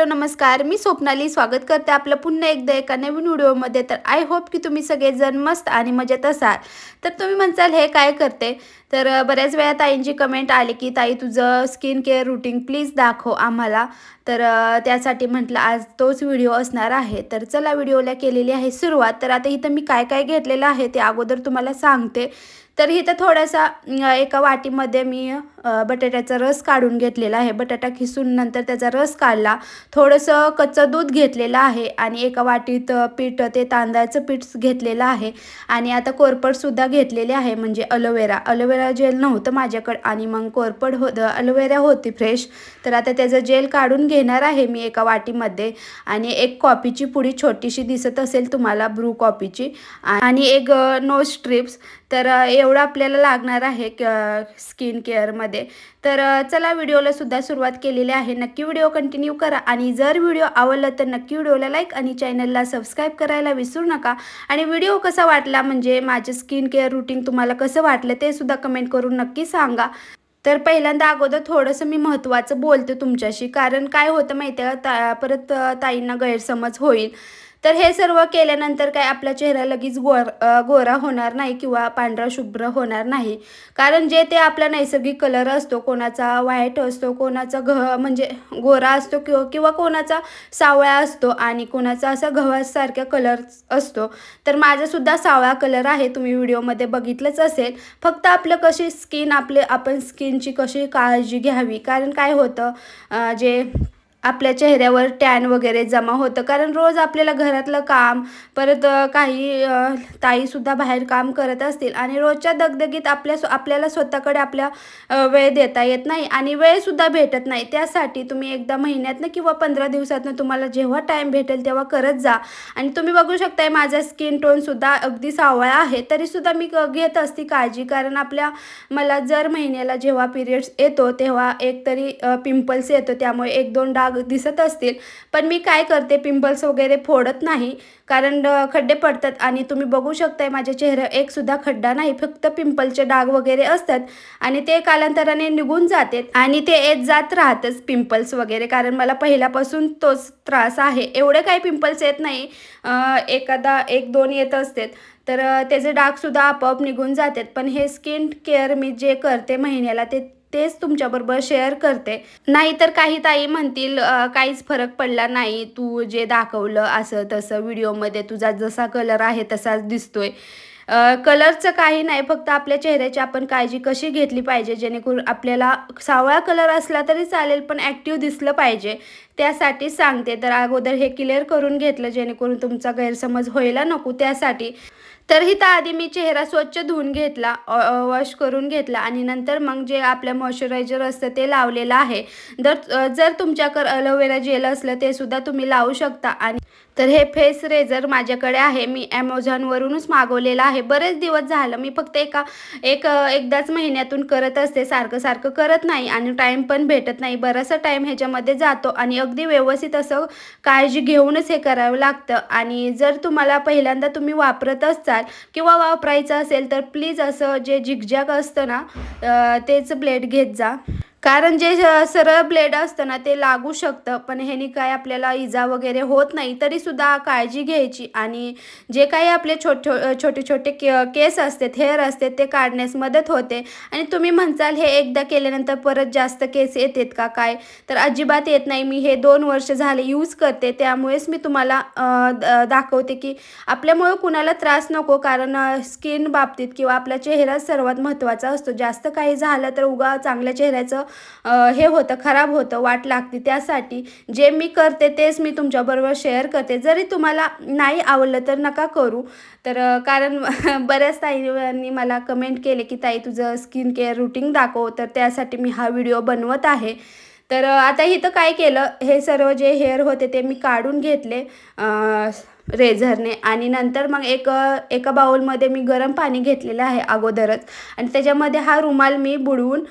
Hello नमस्कार. मी स्वप्नाली. स्वागत करते आपलं पुन्हा एकदा एका नवीन व्हिडिओमध्ये. तर आय होप की तुम्ही सगळेजण मस्त आणि मजेत असाल. तर तुम्ही म्हणसाल हे काय करते? तर बऱ्याच वेळा ताईंची कमेंट आली की ताई तुझं स्किन केअर रुटीन प्लीज दाखव आम्हाला. तर त्यासाठी म्हटलं आज तोच व्हिडिओ असणार आहे. तर चला व्हिडिओला केलेली आहे सुरुवात. तर आता इथं मी काय काय घेतलेलं आहे ते अगोदर तुम्हाला सांगते. तर इथं थोडासा एका वाटीमध्ये मी बटाट्याचा रस काढून घेतलेला आहे. बटाटा खिसून नंतर त्याचा रस काढला. थोडंसं कच्चं दूध घेतलेलं आहे आणि एका वाटीत पीठ ते तांदळाचं पीठ घेतलेलं आहे. आणि आता कोरपडसुद्धा घेतलेले आहे म्हणजे अलोवेरा. अलोवेरा जेल नव्हतं माझ्याकडं आणि मग कोरपड हो अलोवेरा होती फ्रेश. तर आता त्याचं जेल काढून घेणार आहे मी एका वाटीमध्ये. आणि एक कॉफीची पुडी छोटीशी दिसत असेल तुम्हाला ब्रू कॉफीची. आणि एक नो स्ट्रिप्स. तर एवढं आपल्याला लागणार आहे स्किन केअरमध्ये तर चला व्हिडिओला सुद्धा सुरुवात केलेली आहे. नक्की व्हिडिओ कंटिन्यू करा आणि जर व्हिडिओ आवडला तर नक्की व्हिडिओला लाईक आणि चॅनलला सबस्क्राईब करायला विसरू नका. आणि व्हिडिओ कसा वाटला म्हणजे माझे स्किन केअर रुटीन तुम्हाला कसं वाटलं ते सुद्धा कमेंट करून नक्की सांगा. तर पहिल्यांदा अगोदर थोडंसं मी महत्त्वाचं बोलते तुमच्याशी. कारण काय होतं माहिती आहे का ता परत ताईंना गैरसमज होईल. तर हे सर्व केल्यानंतर काय आपला चेहरा लगेच गोर गोरा होणार नाही किंवा पांढरा शुभ्र होणार नाही. कारण जे ते आपला नैसर्गिक कलर असतो कोणाचा व्हाईट असतो कोणाचा घ म्हणजे गोरा असतो किंवा किंवा कोणाचा सावळा असतो आणि कोणाचा असा गव्हासारखा कलर असतो तर माझासुद्धा सावळा कलर आहे तुम्ही व्हिडिओमध्ये बघितलंच असेल. फक्त आपलं कशी स्किन आपले आपण स्किनची कशी काळजी घ्यावी? कारण काय होतं जे आपल्या चेहऱ्यावर टॅन वगैरे जमा होतं. कारण रोज आपल्याला घरातलं काम परत काही ताईसुद्धा बाहेर काम करत असतील आणि रोजच्या दगदगीत आपल्या आपल्याला स्वतःकडे आपल्या वेळ देता येत नाही आणि वेळसुद्धा भेटत नाही. त्यासाठी तुम्ही एकदा महिन्यातनं किंवा पंधरा दिवसातनं तुम्हाला जेव्हा टाईम भेटेल तेव्हा करत जा. आणि तुम्ही बघू शकताय माझा स्किन टोनसुद्धा अगदी सावळा आहे. तरीसुद्धा मी क- घेत असते काळजी. कारण आपल्या मला जर महिन्याला जेव्हा पिरियड्स येतो तेव्हा एक तरी पिंपल्स येतो. त्यामुळे एक दोन डाग दिसत असतील. पण मी काय करते पिंपल्स वगैरे फोडत नाही. कारण खड्डे पडतात आणि तुम्ही बघू शकताय माझ्या चेहऱ्यावर एकसुद्धा खड्डा नाही. फक्त पिंपलचे डाग वगैरे असतात आणि ते कालांतराने निघून जाते आणि ते येत जात राहतच पिंपल्स वगैरे. कारण मला पहिल्यापासून तोच त्रास आहे. एवढे काही पिंपल्स येत नाही एखादा एक दोन येत असतात. तर त्याचे डागसुद्धा आपोआप निघून जातात. पण हे स्किन केअर मी जे करते महिन्याला ते तेच तुमच्याबरोबर शेअर करते. नाहीतर काही ताई म्हणतील काहीच फरक पडला नाही. तू जे दाखवलं असं तसं व्हिडिओमध्ये तुझा जसा कलर आहे तसाच दिसतोय. कलरचं काही नाही. फक्त आपल्या चेहऱ्याची आपण काळजी कशी घेतली पाहिजे? जेणेकरून आपल्याला सावळा कलर असला तरी चालेल पण ॲक्टिव्ह दिसलं पाहिजे. त्यासाठी सांगते. तर अगोदर हे क्लिअर करून घेतलं जेणेकरून तुमचा गैरसमज व्हायला नको. त्यासाठी तर इथं आधी मी चेहरा स्वच्छ धुवून घेतला वॉश करून घेतला आणि नंतर मग जे आपलं मॉइश्चरायझर असतं ते लावलेलं आहे. जर जर तुमच्याकडे अलोवेरा जेल असलं ते सुद्धा तुम्ही लावू शकता आणि तर हे फेस रेझर माझ्याकडे आहे. मी ॲमेझॉनवरूनच मागवलेलं आहे. बरेच दिवस झालं मी फक्त एका एक एकदाच महिन्यातून करत असते. सारखं सारखं करत नाही आणि टाईम पण भेटत नाही. बराचसा टाईम ह्याच्यामध्ये जातो आणि अगदी व्यवस्थित असं काळजी घेऊनच हे करावं लागतं. आणि जर तुम्हाला पहिल्यांदा तुम्ही वापरत असाल किंवा वापरायचं असेल तर प्लीज असं जे झिकझॅक असतं ना तेच ब्लेड घेत जा. कारण जे सरळ ब्लेड असतं ना ते लागू शकतं. पण ह्यानी काय आपल्याला इजा वगैरे होत नाही तरीसुद्धा काळजी घ्यायची. आणि जे काही आपले छोटे छोटे छोटे के केस असतात हेअर असतात ते काढण्यास मदत होते. आणि तुम्ही म्हणसाल हे एकदा केल्यानंतर परत जास्त केस येतात का? काय? तर अजिबात येत नाही. मी हे दोन वर्ष झाले यूज करते. त्यामुळेच मी तुम्हाला द- दाखवते की आपल्यामुळं कुणाला त्रास नको. कारण स्किन बाबतीत किंवा आपला चेहरा सर्वात महत्त्वाचा असतो. जास्त काही झालं तर उगा चांगल्या चेहऱ्याचं हे होतं खराब होतं वाट लागते. त्यासाठी जे मी करते तेच मी तुमच्याबरोबर शेअर करते. जरी तुम्हाला नाही आवडलं तर नका करू. तर कारण बऱ्याच ताईंनी मला कमेंट केले की ताई तुझं स्किन केअर रुटीन दाखव. तर त्यासाठी मी हा व्हिडिओ बनवत आहे. तर आता इथं काय केलं हे सर्व जे हेअर होते ते मी काढून घेतले रेझरने आणि नंतर मग एक एका बाउलमध्ये मी गरम पाणी घेतलेलं आहे अगोदरच. आणि त्याच्यामध्ये हा रुमाल मी बुडवून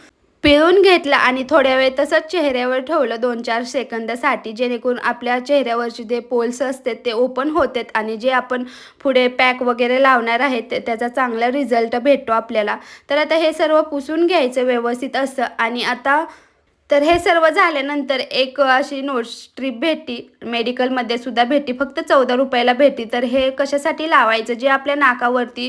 पिळून घेतला आणि थोड्या वेळ तसंच चेहऱ्यावर ठेवलं दोन चार सेकंदासाठी जेणेकरून आपल्या चेहऱ्यावरचे जे पोल्स असतात ते ओपन होतात आणि जे आपण पुढे पॅक वगैरे लावणार आहेत ते- त्याचा चांगला रिझल्ट भेटतो आपल्याला. तर आता हे सर्व पुसून घ्यायचं व्यवस्थित असं आणि आता तर हे सर्व झाल्यानंतर एक अशी नोट स्ट्रीप भेटती मेडिकलमध्ये सुद्धा भेटी फक्त चौदा रुपयाला भेटी तर हे कशासाठी लावायचं? जे आपल्या नाकावरती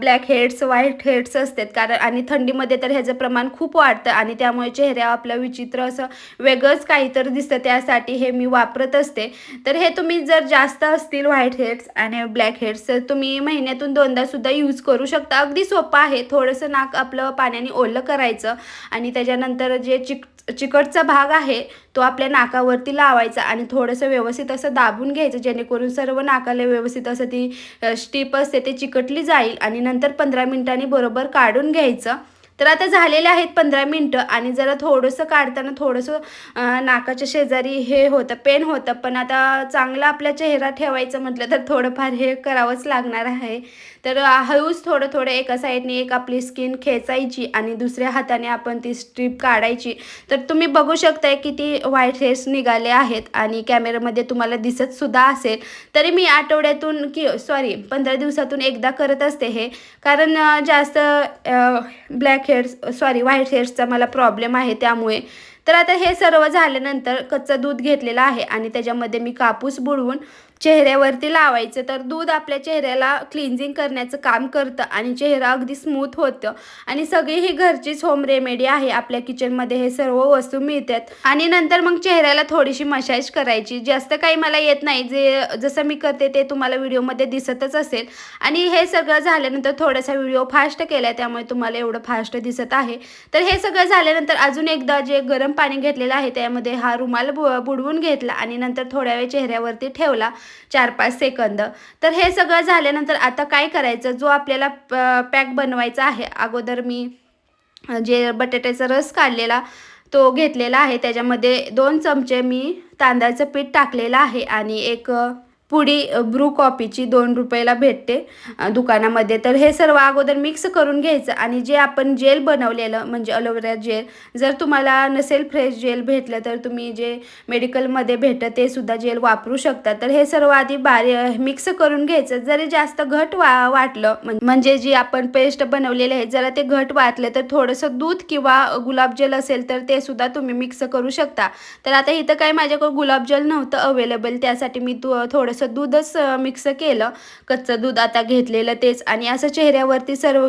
ब्लॅक हेड्स व्हाईट हेड्स असतात. कारण आणि थंडीमध्ये तर ह्याचं प्रमाण खूप वाढतं आणि त्यामुळे चेहऱ्या आपलं विचित्र असं वेगळंच काहीतरी दिसतं. त्यासाठी हे मी वापरत असते. तर हे तुम्ही जर जास्त असतील व्हाईट हेड्स आणि ब्लॅक हेड्स तर तुम्ही महिन्यातून दोनदा सुद्धा यूज करू शकता. अगदी सोपं आहे. थोडंसं नाक आपलं पाण्याने ओलं करायचं आणि त्याच्यानंतर जे चिक चिकटचा भाग आहे तो आपल्या नाकावरती लावायचा आणि थोडंसं व्यवस्थित असं दाबून घ्यायचं जेणेकरून सर्व नाकाला व्यवस्थित असं ती स्टीप असते ते चिकटली जाईल आणि नंतर पंधरा मिनिटांनी बरोबर काढून घ्यायचं. तर आता झालेले आहेत पंधरा मिनटं आणि जरा थोडंसं काढताना थोडंसं नाकाच्या शेजारी हे होतं पेन होतं पण आता चांगला आपला चेहरा ठेवायचा म्हटलं तर थोडंफार हे करावंच लागणार आहे. तर हळूच थोडं थोडं एका साईडने एक आपली स्किन खेचायची आणि दुसऱ्या हाताने आपण ती स्ट्रीप काढायची. तर तुम्ही बघू शकताय की ती व्हाईट हेअर्स निघाले आहेत आणि कॅमेऱ्यामध्ये तुम्हाला दिसतसुद्धा असेल. तरी मी आठवड्यातून की सॉरी पंधरा दिवसातून एकदा करत असते हे. कारण जास्त ब्लॅक हेअर्स सॉरी व्हाईट हेअर्सचा मला प्रॉब्लेम आहे त्यामुळे. तर आता हे सर्व झाल्यानंतर कच्चं दूध घेतलेलं आहे आणि त्याच्यामध्ये मी कापूस बुडवून चेहऱ्यावरती लावायचं. तर दूध आपल्या चेहऱ्याला क्लिन्झिंग करण्याचं काम करतं आणि चेहरा अगदी स्मूथ होतं. आणि सगळी ही घरचीच होम रेमेडी आहे. आपल्या किचनमध्ये हे सर्व वस्तू मिळतात. आणि नंतर मग चेहऱ्याला थोडीशी मसाज करायची. जास्त काही मला येत नाही. जे जसं मी करते ते तुम्हाला व्हिडिओमध्ये दिसतच असेल. आणि हे सगळं झाल्यानंतर थोडासा व्हिडिओ फास्ट केला आहे त्यामुळे तुम्हाला एवढं फास्ट दिसत आहे. तर हे सगळं झाल्यानंतर अजून एकदा जे गरम पाणी घेतलेलं आहे. त्यामध्ये हा रुमाल बु बुडवून घेतला आणि नंतर थोड्या वेळ चेहऱ्यावरती ठेवला चार पाच सेकंद. तर हे सगळं झाल्यानंतर आता काय करायचं? जो आपल्याला पॅक बनवायचा आहे. अगोदर मी जे बटाट्याचा रस काढलेला तो घेतलेला आहे. त्याच्यामध्ये दोन चमचे मी तांदळाचं पीठ टाकलेलं आहे. आणि एक पुडी ब्रू कॉफीची दोन रुपयाला भेटते दुकानामध्ये. तर हे सर्व अगोदर मिक्स करून घ्यायचं आणि जे आपण जेल बनवलेलं म्हणजे अलोवेरा जेल जर तुम्हाला नसेल फ्रेश जेल भेटलं तर तुम्ही जे मेडिकलमध्ये भेटतं ते सुद्धा जेल वापरू शकता. तर हे सर्व आधी बारी मिक्स करून घ्यायचं. जरी जास्त घट वा वाटलं म्हणजे जी आपण पेस्ट बनवलेली आहे जरा ते घट वाटलं तर थोडंसं दूध किंवा गुलाबजल असेल तर ते सुद्धा तुम्ही मिक्स करू शकता. तर आता इथं काय माझ्याकडं गुलाबजल नव्हतं अवेलेबल त्यासाठी मी तू थोडंसं असं दूधच मिक्स केलं. कच्चं दूध आता घेतलेलं तेच आणि असं चेहऱ्यावरती सर्व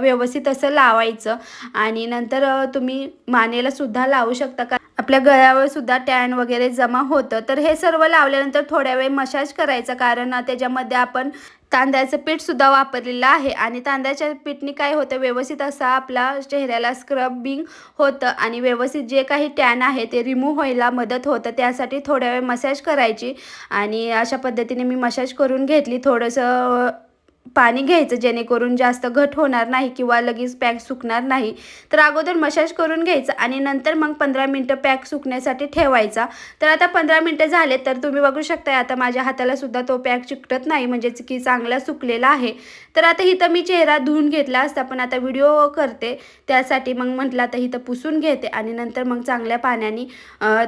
व्यवस्थित असं लावायचं. आणि नंतर तुम्ही मानेला सुद्धा लावू शकता. का आपल्या गळ्यावर सुद्धा टॅन वगैरे जमा होतं. तर हे सर्व लावल्यानंतर थोड्या वेळ मसाज करायचं. कारण त्याच्यामध्ये आपण तांदळाचं पीठसुद्धा वापरलेलं आहे आणि तांदळाच्या पीठनी काय होतं व्यवस्थित असा आपला चेहऱ्याला स्क्रबिंग होतं आणि व्यवस्थित जे काही टॅन आहे ते रिमूव्ह व्हायला मदत होतं. त्यासाठी थोड्या वेळ मसाज करायची आणि अशा पद्धतीने मी मसाज करून घेतली. थोडंसं पाणी घ्यायचं जेणेकरून जास्त घट होणार नाही किंवा लगेच पॅक सुकणार नाही. तर अगोदर मसाज करून घ्यायचं आणि नंतर मग पंधरा मिनटं पॅक सुकण्यासाठी ठेवायचा. तर आता पंधरा मिनटं झाले तर तुम्ही बघू शकता आता माझ्या हाताला सुद्धा तो पॅक चिकटत नाही म्हणजेच की चांगला सुकलेला आहे. तर आता इथं मी चेहरा धुवून घेतला असता पण आता व्हिडिओ करते. त्यासाठी मग म्हटलं आता इथं पुसून घेते आणि नंतर मग चांगल्या पाण्याने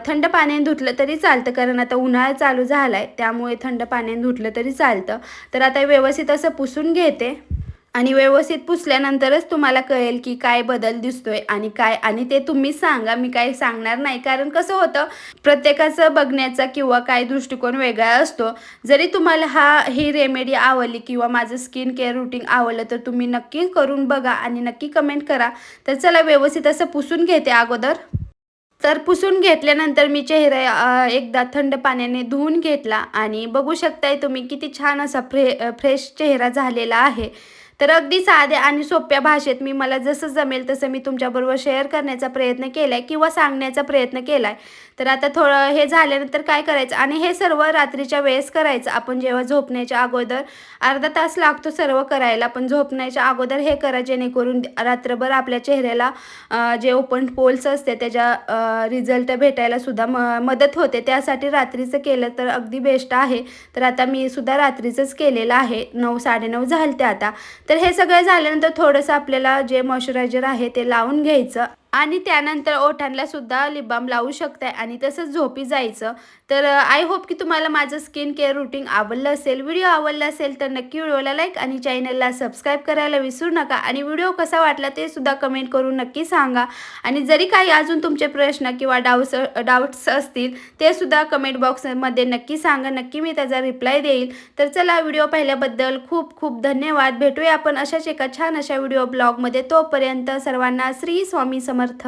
थंड पाण्याने धुतलं तरी चालतं कारण आता उन्हाळा चालू झाला आहे त्यामुळे थंड पाण्याने धुतलं तरी चालतं. तर आता व्यवस्थित असं पुसून घेते आणि व्यवस्थित पुसल्यानंतरच तुम्हाला कळेल की काय बदल दिसतोय आणि काय आणि ते तुम्ही सांगा. मी काय सांगणार नाही. कारण कसं होतं प्रत्येकाचं बघण्याचा किंवा काय दृष्टिकोन वेगळा असतो. जरी तुम्हाला हा ही रेमेडी आवडली किंवा माझं स्किन केअर रुटीन आवडलं तर तुम्ही नक्की करून बघा आणि नक्की कमेंट करा. तर चला व्यवस्थित असं पुसून घेते अगोदर. तर पुसून घेतल्यानंतर मी चेहरा एकदा थंड पाण्याने धुवून घेतला आणि बघू शकताय तुम्ही किती छान असा फ्रे फ्रेश चेहरा झालेला आहे. तर अगदी साध्या आणि सोप्या भाषेत मी मला जसं जमेल तसं मी तुमच्याबरोबर शेअर करण्याचा प्रयत्न केला आहे किंवा सांगण्याचा प्रयत्न केला आहे तर आता थोडं हे झाल्यानंतर काय करायचं? आणि हे सर्व रात्रीच्या वेळेस करायचं. आपण जेव्हा झोपण्याच्या अगोदर अर्धा तास लागतो सर्व करायला. पण झोपण्याच्या अगोदर हे करा जेणेकरून रात्रभर आपल्या चेहऱ्याला जे ओपन पोल्स असते त्याच्या रिझल्ट भेटायला सुद्धा म मदत होते. त्यासाठी रात्रीचं केलं तर अगदी बेस्ट आहे. तर आता मी सुद्धा रात्रीचंच केलेलं आहे. नऊ साडेनऊ झालते आता. तर हे सगळं झाल्यानंतर थोडंसं आपल्याला जे मॉइश्चरायझर आहे ते लावून घ्यायचं. आणि त्यानंतर ओठांना सुद्धा लिपबाम लावू शकताय आणि तसंच झोपी जायचं. तर आय होप की तुम्हाला माझं स्किन केअर रुटीन आवडलं असेल व्हिडिओ आवडला असेल तर नक्की व्हिडिओला लाईक आणि चॅनलला सबस्क्राईब करायला विसरू नका. आणि व्हिडिओ कसा वाटला ते सुद्धा कमेंट करून नक्की सांगा. आणि जरी काही अजून तुमचे प्रश्न किंवा डाऊट्स डाऊट्स असतील ते सुद्धा कमेंट बॉक्समध्ये नक्की सांगा. नक्की मी त्याचा रिप्लाय देईल. तर चला व्हिडिओ पाहिल्याबद्दल खूप खूप धन्यवाद. भेटूया आपण अशाच एका छान अशा व्हिडिओ ब्लॉगमध्ये तोपर्यंत सर्वांना श्री स्वामी समर्थ